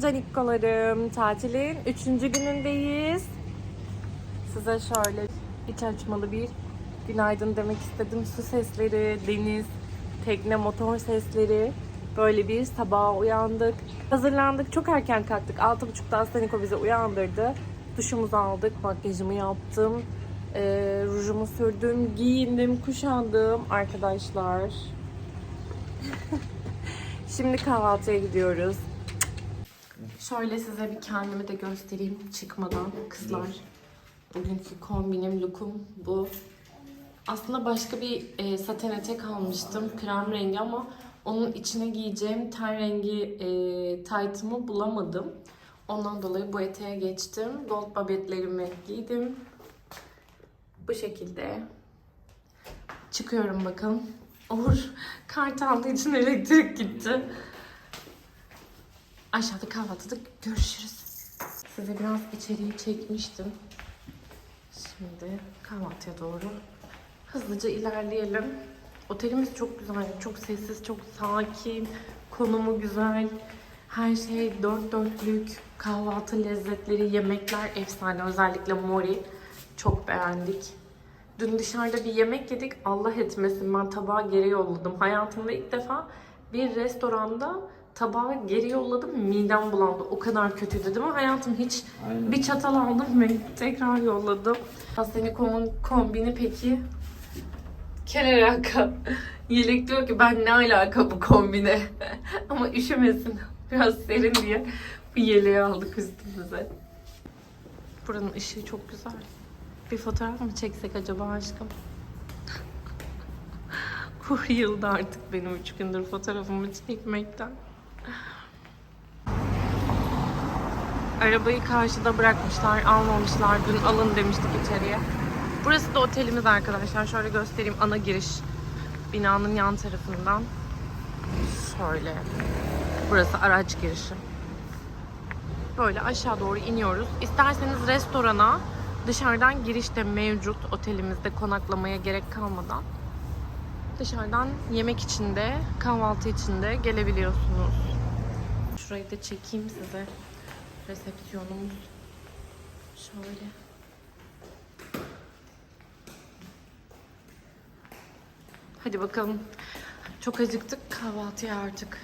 canikkolarım. Tatilin 3. günündeyiz. Size şöyle iç açmalı bir günaydın demek istedim. Su sesleri, deniz, tekne, motor sesleri. Böyle bir sabaha uyandık. Hazırlandık. Çok erken kalktık. 6.30'da Astaniko bizi uyandırdı. Duşumuzu aldık. Makyajımı yaptım. Ee, rujumu sürdüm. Giyindim, kuşandım arkadaşlar. Şimdi kahvaltıya gidiyoruz. Şöyle size bir kendimi de göstereyim çıkmadan kızlar. Bugünkü kombinim, lookum bu. Aslında başka bir e, saten etek almıştım. Krem rengi ama onun içine giyeceğim ten rengi e, taytımı bulamadım. Ondan dolayı bu eteğe geçtim. Gold babetlerimi giydim. Bu şekilde. Çıkıyorum bakalım. Uğur kart aldığı için elektrik gitti. Aşağıda kahvaltıda görüşürüz. Size biraz içeriği çekmiştim. Şimdi kahvaltıya doğru hızlıca ilerleyelim. Otelimiz çok güzel, çok sessiz, çok sakin. Konumu güzel. Her şey dört dörtlük. Kahvaltı lezzetleri, yemekler efsane. Özellikle mori. Çok beğendik. Dün dışarıda bir yemek yedik. Allah etmesin ben tabağı geri yolladım. Hayatımda ilk defa bir restoranda tabağı geri yolladım. Midem bulandı. O kadar kötüydü değil mi? Hayatım hiç Aynen. bir çatal aldım ve tekrar yolladım. Hastaniko'nun kombini peki? Kel alaka. Yelek diyor ki ben ne alaka bu kombine? Ama üşümesin. Biraz serin diye bu yeleği aldık üstümüze. Buranın ışığı çok güzel. Bir fotoğraf mı çeksek acaba aşkım? Uğur yıldı artık benim üç gündür fotoğrafımı çekmekten. Arabayı karşıda bırakmışlar, almamışlar. Dün alın demiştik içeriye. Burası da otelimiz arkadaşlar. Şöyle göstereyim ana giriş. Binanın yan tarafından. Şöyle. Burası araç girişi. Böyle aşağı doğru iniyoruz. İsterseniz restorana dışarıdan girişte mevcut otelimizde konaklamaya gerek kalmadan dışarıdan yemek için de kahvaltı için de gelebiliyorsunuz. Şurayı da çekeyim size. Resepsiyonumuz. Şöyle. Hadi bakalım. Çok acıktık kahvaltıya artık.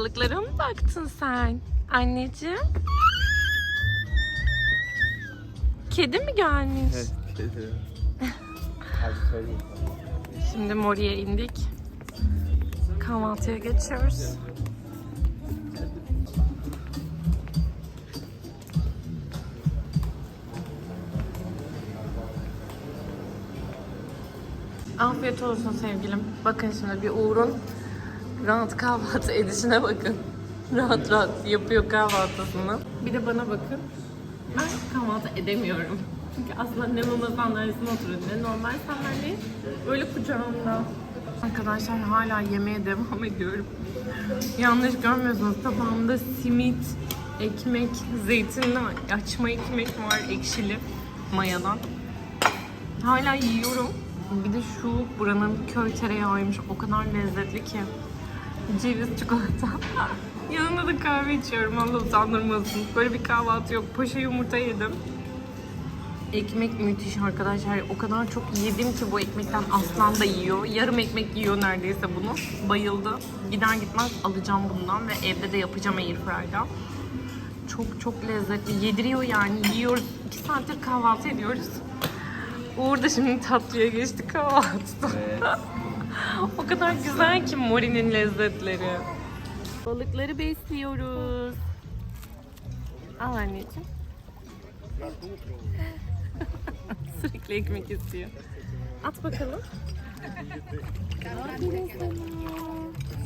Balıklara mı baktın sen? Anneciğim. Kedi mi gelmiş? Evet, kedi. Şimdi Mori'ye indik. Kahvaltıya geçiyoruz. Afiyet olsun sevgilim. Bakın şimdi bir Uğur'un rahat kahvaltı edişine bakın. Rahat rahat yapıyor kahvaltısını. Bir de bana bakın. Ben kahvaltı edemiyorum. Çünkü aslında ne mama sandalyesine oturuyor ne normal sandalye. Böyle kucağımda. Arkadaşlar hala yemeğe devam ediyorum. Yanlış görmüyorsunuz. Tabağımda simit, ekmek, zeytinli açma ekmek var ekşili mayadan. Hala yiyorum. Bir de şu buranın köy tereyağıymış. O kadar lezzetli ki. Ceviz çikolata. Yanında da kahve içiyorum. Allah utandırmasın. Böyle bir kahvaltı yok. Paşa yumurta yedim. Ekmek müthiş arkadaşlar. O kadar çok yedim ki bu ekmekten aslan da yiyor. Yarım ekmek yiyor neredeyse bunu. Bayıldı. Gider gitmez alacağım bundan ve evde de yapacağım airfryer'da. Çok çok lezzetli. Yediriyor yani. Yiyoruz. 2 saattir kahvaltı ediyoruz. Uğur da şimdi tatlıya geçti kahvaltıda. Evet. O kadar güzel ki Mori'nin lezzetleri. Balıkları besliyoruz. Al anneciğim. Sürekli ekmek istiyor. At bakalım.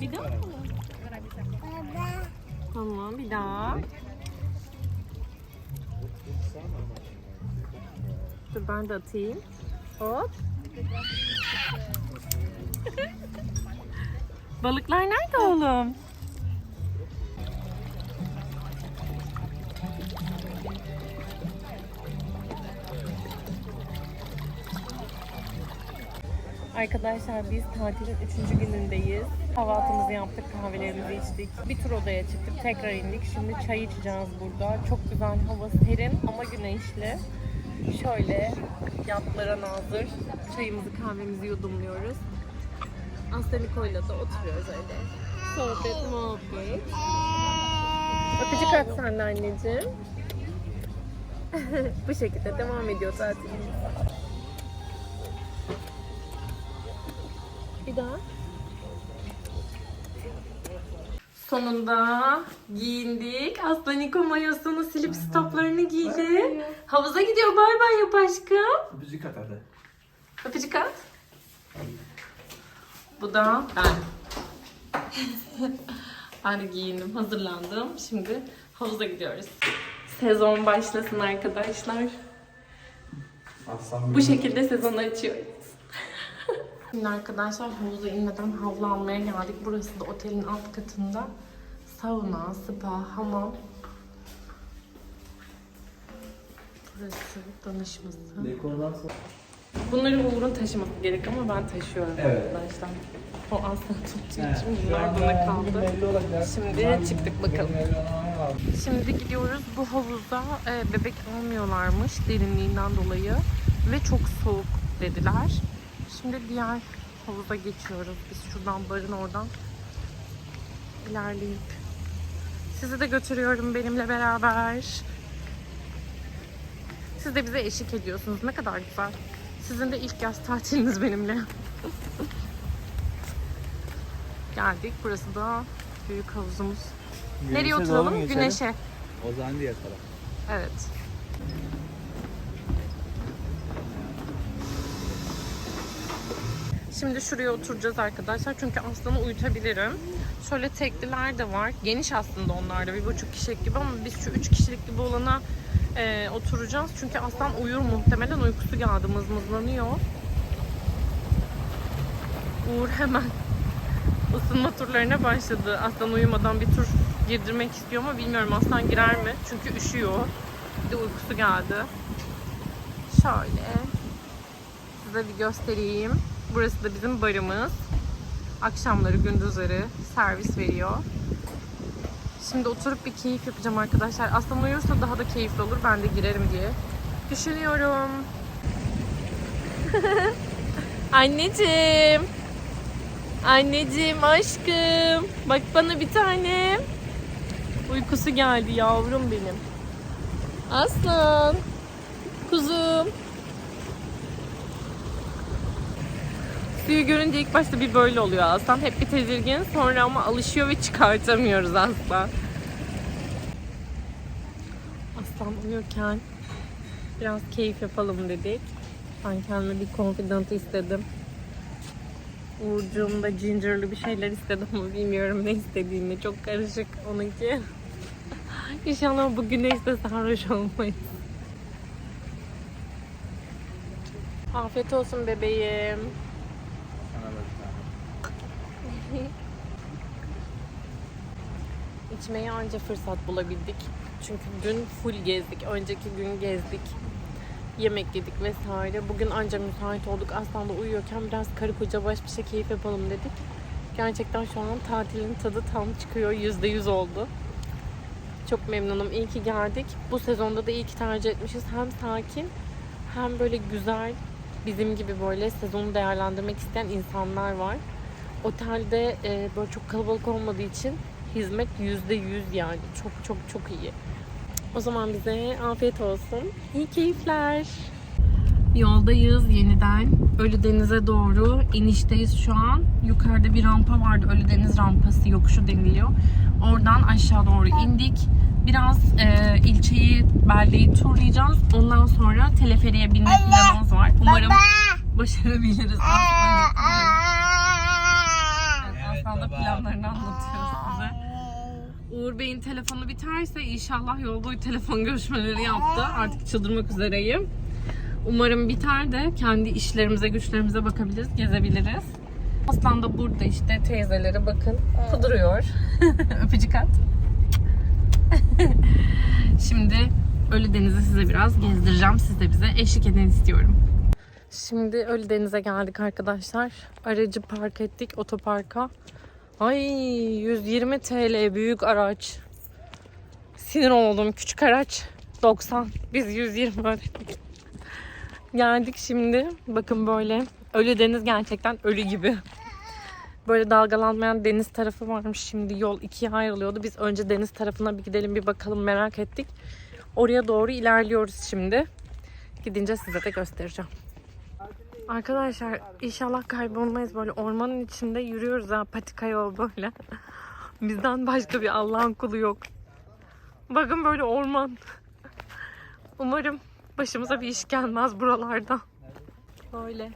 Bir daha mı? Tamam bir daha. Dur ben de atayım. Hop. Balıklar nerede oğlum? Arkadaşlar biz tatilin 3. günündeyiz. Kahvaltımızı yaptık, kahvelerimizi içtik. Bir tur odaya çıktık, tekrar indik. Şimdi çay içeceğiz burada. Çok güzel, hava serin ama güneşli. Şöyle yatlara nazır. Çayımızı, kahvemizi yudumluyoruz. Aslı Niko'yla da oturuyoruz öyle. Sohbet, muhabbet. Öpücük at sen de anneciğim. Bu şekilde devam ediyor tatilimiz. Bir daha. Sonunda giyindik. Aslan Niko mayosunu silip stoplarını giydi. Havuza gidiyor. Bay bay yap aşkım. Öpücük at hadi. Öpücük at. Bu da ben. ben giyindim, hazırlandım. Şimdi havuza gidiyoruz. Sezon başlasın arkadaşlar. Aslan Bu şekilde sezonu açıyoruz. Şimdi arkadaşlar havuza inmeden havlu almaya geldik. Burası da otelin alt katında. Sauna, spa, hamam. Burası danışması. Dekordan sonra. Bunları Uğur'un taşıması gerek ama ben taşıyorum Evet. arkadaşlar. O aslında tuttuğu için bunlar bana kaldı. Şimdi çıktık bakalım. Şimdi gidiyoruz bu havuza e, bebek almıyorlarmış derinliğinden dolayı ve çok soğuk dediler. Şimdi diğer havuza geçiyoruz. Biz şuradan barın oradan ilerleyip sizi de götürüyorum benimle beraber. Siz de bize eşlik ediyorsunuz. Ne kadar güzel. Sizin de ilk yaz tatiliniz benimle. Geldik. Burası da büyük havuzumuz. Nereye oturalım? Güneşe. O zaman diğer taraf. Evet. Şimdi şuraya oturacağız arkadaşlar. Çünkü aslanı uyutabilirim. Şöyle tekliler de var. Geniş aslında onlar da. Bir buçuk kişilik gibi ama biz şu üç kişilik gibi olana e, oturacağız. Çünkü aslan uyur muhtemelen. Uykusu geldi. Mızmızlanıyor. Uğur hemen ısınma turlarına başladı. Aslan uyumadan bir tur girdirmek istiyor ama bilmiyorum aslan girer mi? Çünkü üşüyor. Bir de uykusu geldi. Şöyle size bir göstereyim. Burası da bizim barımız. Akşamları gündüzleri servis veriyor. Şimdi oturup bir keyif yapacağım arkadaşlar. Aslan uyursa daha da keyifli olur. Ben de girerim diye düşünüyorum. Anneciğim. Anneciğim aşkım. Bak bana bir tanem. Uykusu geldi yavrum benim. Aslan. Kuzum. Suyu görünce ilk başta bir böyle oluyor aslan. Hep bir tedirgin. Sonra ama alışıyor ve çıkartamıyoruz asla. Aslan uyurken biraz keyif yapalım dedik. Ben kendime bir confidant istedim. Uğurcuğum da gingerlı bir şeyler istedim ama bilmiyorum ne istediğini. Çok karışık onunki. İnşallah bu güneşte sarhoş olmayız. Afiyet olsun bebeğim. Sana da. İçmeye anca fırsat bulabildik. Çünkü dün full gezdik. Önceki gün gezdik. Yemek yedik vesaire. Bugün anca müsait olduk. Aslında uyuyorken biraz karı koca baş bir şey keyif yapalım dedik. Gerçekten şu an tatilin tadı tam çıkıyor. Yüzde yüz oldu. Çok memnunum. İyi ki geldik. Bu sezonda da iyi ki tercih etmişiz. Hem sakin hem böyle güzel bizim gibi böyle sezonu değerlendirmek isteyen insanlar var. Otelde e, böyle çok kalabalık olmadığı için hizmet yüzde yüz yani. Çok çok çok iyi. O zaman bize afiyet olsun. İyi keyifler. Yoldayız yeniden. Ölüdeniz'e doğru inişteyiz şu an. Yukarıda bir rampa vardı. Ölüdeniz rampası yokuşu deniliyor. Oradan aşağı doğru indik. Biraz e, ilçeyi, beldeyi turlayacağız. Ondan sonra teleferiye binme planımız var. Umarım başarabiliriz. Aslan, evet, Aslan da planlarını anlatıyor size. Uğur Bey'in telefonu biterse inşallah yol boyu telefon görüşmeleri yaptı. Artık çıldırmak üzereyim. Umarım biter de kendi işlerimize, güçlerimize bakabiliriz, gezebiliriz. Aslan da burada işte teyzelere bakın kuduruyor. Öpücük at. Şimdi Ölüdeniz'i size biraz gezdireceğim. Siz de bize eşlik edin istiyorum. Şimdi Ölüdeniz'e geldik arkadaşlar. Aracı park ettik otoparka. Ay 120 TL büyük araç. Sinir oldum küçük araç 90. Biz 120 ödedik. Geldik şimdi. Bakın böyle. Ölüdeniz gerçekten ölü gibi. Böyle dalgalanmayan deniz tarafı varmış. Şimdi yol ikiye ayrılıyordu. Biz önce deniz tarafına bir gidelim bir bakalım merak ettik. Oraya doğru ilerliyoruz şimdi. Gidince size de göstereceğim. Arkadaşlar inşallah kaybolmayız böyle ormanın içinde yürüyoruz ha patika yol böyle. Bizden başka bir Allah'ın kulu yok. Bakın böyle orman. Umarım başımıza bir iş gelmez buralarda. Böyle.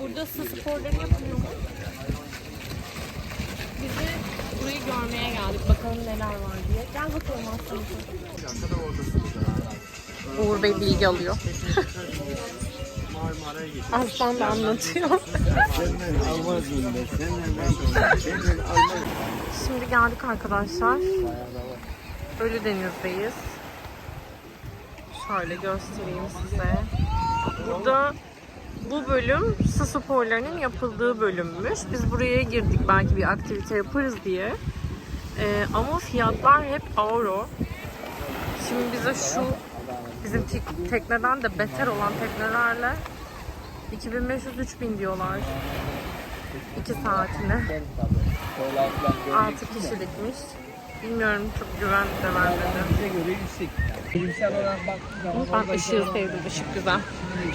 Burada su sporları yapılıyor mu? Biz de burayı görmeye geldik. Bakalım neler var diye. Gel bakalım aslında. Uğur Bey bilgi alıyor. Aslan da anlatıyor. Şimdi geldik arkadaşlar. Ölüdeniz'deyiz. Şöyle göstereyim size. Burada bu bölüm su sporlarının yapıldığı bölümmüş. Biz buraya girdik belki bir aktivite yaparız diye. Ee, ama fiyatlar hep avro. Şimdi bize şu bizim tek- tekneden de beter olan teknelerle 2500-3000 diyorlar. 2 saatine. 6 kişilikmiş. Bilmiyorum çok güven de vermedi. Yüksek. Bilimsel olarak baktığın zaman Ben ışığı sevdim. Işık güzel.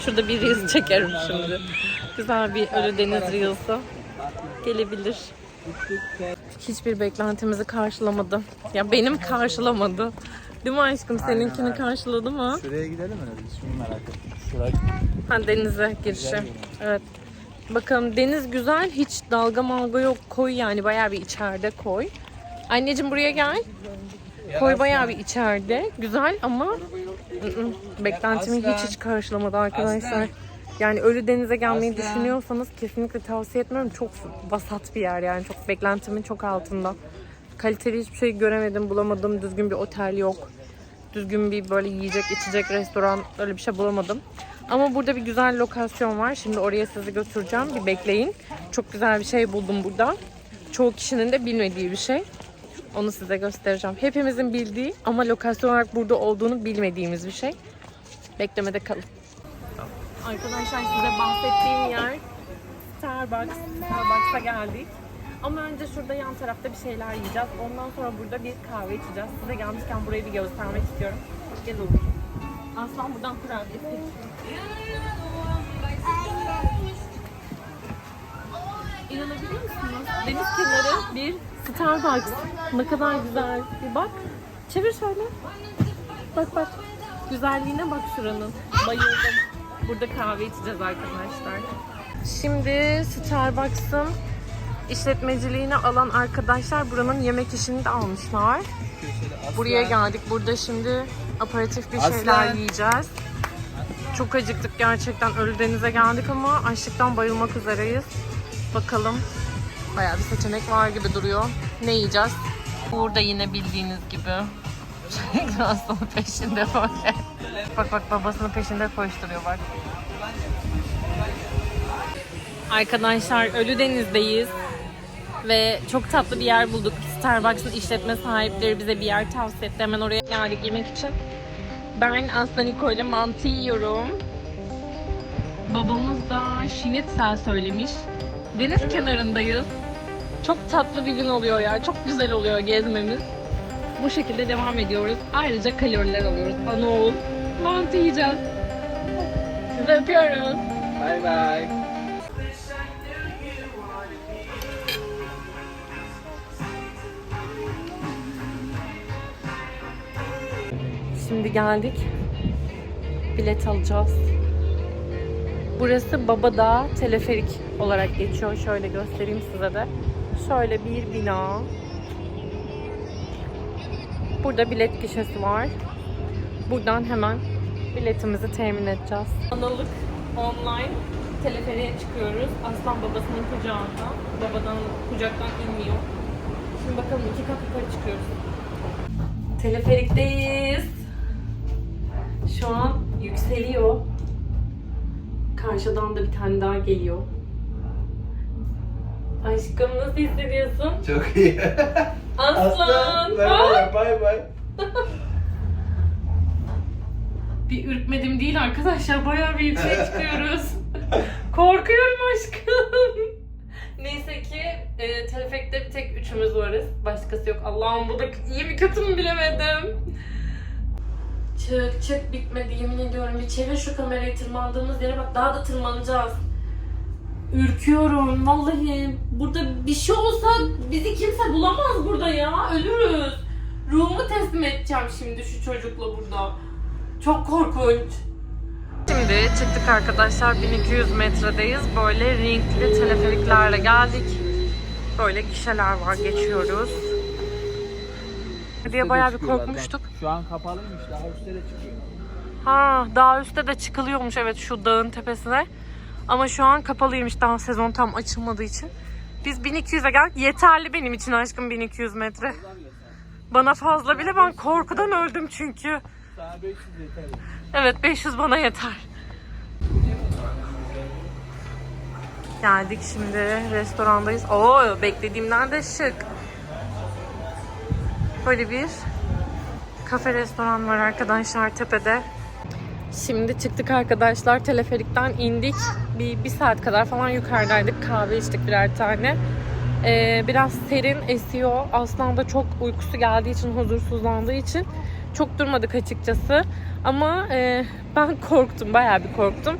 Şurada bir reels çekerim şimdi. Güzel bir Ölüdeniz reels'ı. Gelebilir. Hiçbir beklentimizi karşılamadı. Ya benim karşılamadı. Değil mi aşkım? Seninkini karşıladı mı? Şuraya gidelim mi? Şimdi merak ettim. Şuraya Ha denize girişi. Evet. Bakalım deniz güzel. Hiç dalga malga yok. Koy yani bayağı bir içeride koy. Anneciğim buraya gel. Koy bayağı bir içeride. Güzel ama ı-ı, beklentimi hiç hiç karşılamadı arkadaşlar. Yani ölü denize gelmeyi düşünüyorsanız kesinlikle tavsiye etmiyorum. Çok vasat bir yer yani. Çok beklentimin çok altında. Kaliteli hiçbir şey göremedim, bulamadım. Düzgün bir otel yok. Düzgün bir böyle yiyecek, içecek, restoran öyle bir şey bulamadım. Ama burada bir güzel lokasyon var. Şimdi oraya sizi götüreceğim. Bir bekleyin. Çok güzel bir şey buldum burada. Çoğu kişinin de bilmediği bir şey. Onu size göstereceğim. Hepimizin bildiği ama lokasyon olarak burada olduğunu bilmediğimiz bir şey. Beklemede kalın. Arkadaşlar size bahsettiğim yer Starbucks. Starbucks'a geldik. Ama önce şurada yan tarafta bir şeyler yiyeceğiz. Ondan sonra burada bir kahve içeceğiz. Size gelmişken burayı bir göstermek istiyorum. Gel olur. Aslan buradan kurabiye. İnanabiliyor musunuz? Deniz kenarı bir Starbucks. Ne kadar güzel. Bir bak. Çevir şöyle. Bak bak. Güzelliğine bak şuranın. Bayıldım. Burada kahve içeceğiz arkadaşlar. Şimdi Starbucks'ın işletmeciliğini alan arkadaşlar buranın yemek işini de almışlar. Buraya geldik. Burada şimdi aparatif bir şeyler yiyeceğiz. Çok acıktık gerçekten. Ölüdeniz'e geldik ama açlıktan bayılmak üzereyiz. Bakalım. Bayağı bir seçenek var gibi duruyor. Ne yiyeceğiz? Burada yine bildiğiniz gibi. Aslanın peşinde böyle. Bak bak babasının peşinde koşturuyor bak. Arkadaşlar Ölüdeniz'deyiz. Ve çok tatlı bir yer bulduk. Starbucks'ın işletme sahipleri bize bir yer tavsiye etti. Hemen oraya geldik yemek için. Ben Aslan Niko ile mantı yiyorum. Babamız da şinitsel söylemiş. Deniz kenarındayız. Çok tatlı bir gün oluyor ya. Çok güzel oluyor gezmemiz. Bu şekilde devam ediyoruz. Ayrıca kaloriler alıyoruz. Anaoğul. Mantı yiyeceğiz. Sizi öpüyoruz. Bay bay. Şimdi geldik. Bilet alacağız. Burası Babadağ Teleferik olarak geçiyor. Şöyle göstereyim size de. Şöyle bir bina. Burada bilet gişesi var. Buradan hemen biletimizi temin edeceğiz. Analık online teleferiğe çıkıyoruz. Aslan babasının kucağında. Babadan kucaktan inmiyor. Şimdi bakalım iki kat yukarı çıkıyoruz. Teleferikteyiz. Şu an yükseliyor. Karşıdan da bir tane daha geliyor. Aşkım nasıl hissediyorsun? Çok iyi. Aslan! Bak! Aslan. Bay bay. Bir ürkmedim değil arkadaşlar. Bayağı bir yükseğe çıkıyoruz. Korkuyorum aşkım. Neyse ki e, teleferikte bir tek üçümüz varız. Başkası yok. Allah'ım bu da iyi mi kötü mü bilemedim. Çık çık bitmedi yemin ediyorum. Bir çevir şu kamerayı tırmandığımız yere bak. Daha da tırmanacağız. Ürküyorum vallahi. Burada bir şey olsa bizi kimse bulamaz burada ya. Ölürüz. Ruhumu teslim edeceğim şimdi şu çocukla burada. Çok korkunç. Şimdi çıktık arkadaşlar 1200 metredeyiz. Böyle renkli teleferiklerle geldik. Böyle gişeler var geçiyoruz. diye bayağı bir korkmuştuk. Şu an kapalıymış. Daha üstte de çıkıyor. Ha daha üstte de çıkılıyormuş evet şu dağın tepesine. Ama şu an kapalıymış daha sezon tam açılmadığı için. Biz 1200'e geldik. Yeterli benim için aşkım 1200 metre. Bana fazla bile ben korkudan öldüm çünkü. Sana 500 yeter. Evet 500 bana yeter. Geldik şimdi restorandayız. Oo beklediğimden de şık. Böyle bir kafe restoran var arkadaşlar tepede. Şimdi çıktık arkadaşlar teleferikten indik. Bir, bir saat kadar falan yukarıdaydık. Kahve içtik birer tane. Ee, biraz serin esiyor. Aslan da çok uykusu geldiği için, huzursuzlandığı için çok durmadık açıkçası. Ama e, ben korktum, bayağı bir korktum.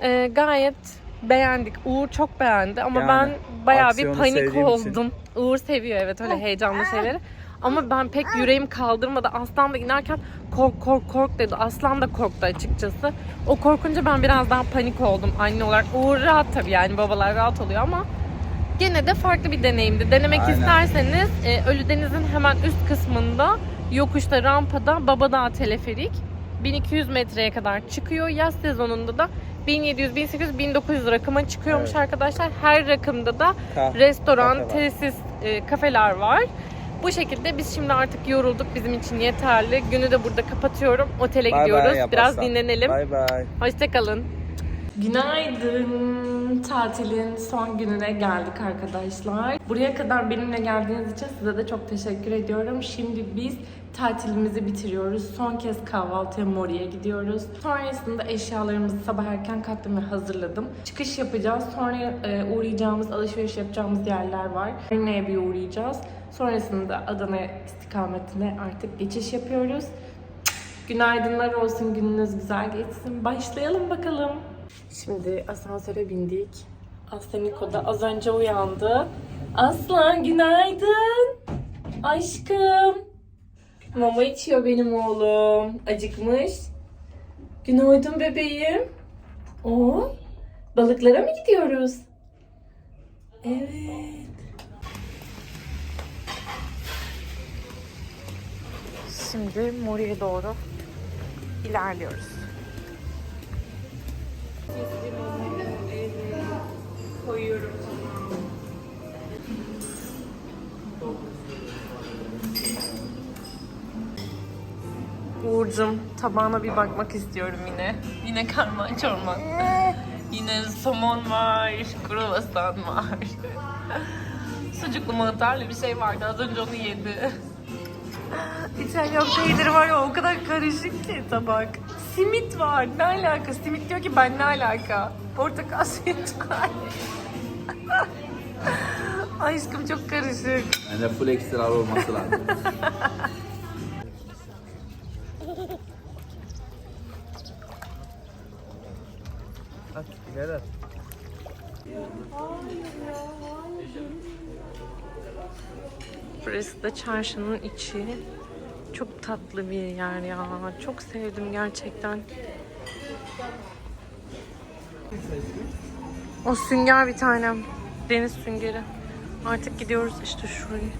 E, gayet beğendik. Uğur çok beğendi ama Yani ben bayağı bir panik sevdiğim için. oldum. Uğur seviyor evet öyle heyecanlı şeyleri. Ama ben pek yüreğim kaldırmadı. Aslan da inerken kork kork kork dedi. Aslan da korktu açıkçası. O korkunca ben biraz daha panik oldum anne olarak. Uğur rahat tabii yani babalar rahat oluyor ama gene de farklı bir deneyimdi. Denemek Aynen. isterseniz e, Ölüdeniz'in hemen üst kısmında yokuşta rampada Babadağ teleferik 1200 metreye kadar çıkıyor. Yaz sezonunda da 1700, 1800, 1900 rakıma çıkıyormuş Evet. arkadaşlar. Her rakımda da Kahve, restoran, kafe var. tesis, e, kafeler var. Bu şekilde biz şimdi artık yorulduk. Bizim için yeterli. Günü de burada kapatıyorum. Otele Bay gidiyoruz. yap Biraz dinlenelim. Bay bay. Hoşçakalın. Günaydın. Tatilin son gününe geldik arkadaşlar. Buraya kadar benimle geldiğiniz için size de çok teşekkür ediyorum. Şimdi biz tatilimizi bitiriyoruz. Son kez kahvaltıya Mori'ye gidiyoruz. Sonrasında eşyalarımızı sabah erken kalktım ve hazırladım. Çıkış yapacağız. Sonra e, uğrayacağımız, alışveriş yapacağımız yerler var. Ürün'e bir uğrayacağız. Sonrasında Adana istikametine artık geçiş yapıyoruz. Günaydınlar olsun, gününüz güzel geçsin. Başlayalım bakalım. Şimdi asansöre bindik. Aslan Niko da az önce uyandı. Aslan günaydın. Aşkım. Mama içiyor benim oğlum. Acıkmış. Günaydın bebeğim. Oo, balıklara mı gidiyoruz? Evet. Şimdi Mori'ye doğru ilerliyoruz. Koyuyorum. Uğur'cum tabağına bir bakmak istiyorum yine. Yine karman çorman. yine somon var, kruvasan var. Sucuklu mantarlı bir şey vardı. Az önce onu yedi. İtalyan peyniri var ya o kadar karışık ki tabak. Simit var. Ne alaka? Simit diyor ki ben ne alaka? Portakal simit var. Aşkım çok karışık. Yani full ekstra olması lazım. At. Burası da çarşının içi. Çok tatlı bir yer ya. Çok sevdim gerçekten. O sünger bir tanem. Deniz süngeri. Artık gidiyoruz işte şurayı.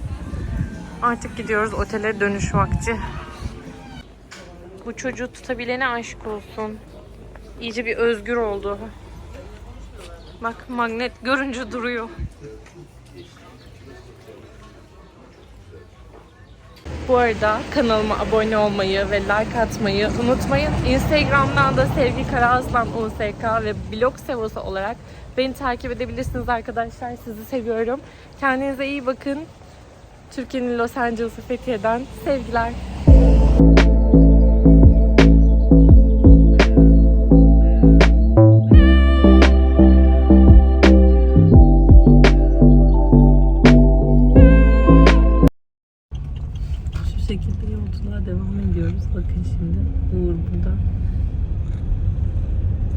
Artık gidiyoruz otele dönüş vakti. Bu çocuğu tutabilene aşk olsun. İyice bir özgür oldu. Bak magnet görünce duruyor. Bu arada kanalıma abone olmayı ve like atmayı unutmayın. Instagram'dan da Sevgi Karaaslan USK ve blog sevosu olarak beni takip edebilirsiniz arkadaşlar. Sizi seviyorum. Kendinize iyi bakın. Türkiye'nin Los Angeles'ı Fethiye'den sevgiler. yola devam ediyoruz. Bakın şimdi Uğur burada.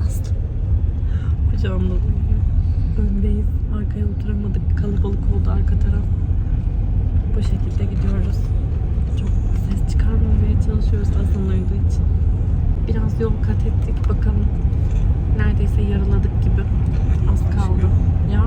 Aslı. Kucağımda öndeyiz. Arkaya oturamadık. Kalabalık oldu arka taraf. Bu şekilde gidiyoruz. Çok ses çıkarmamaya çalışıyoruz Aslan uyuduğu için. Biraz yol kat ettik. Bakalım neredeyse yarıladık gibi. Az kaldı. Ya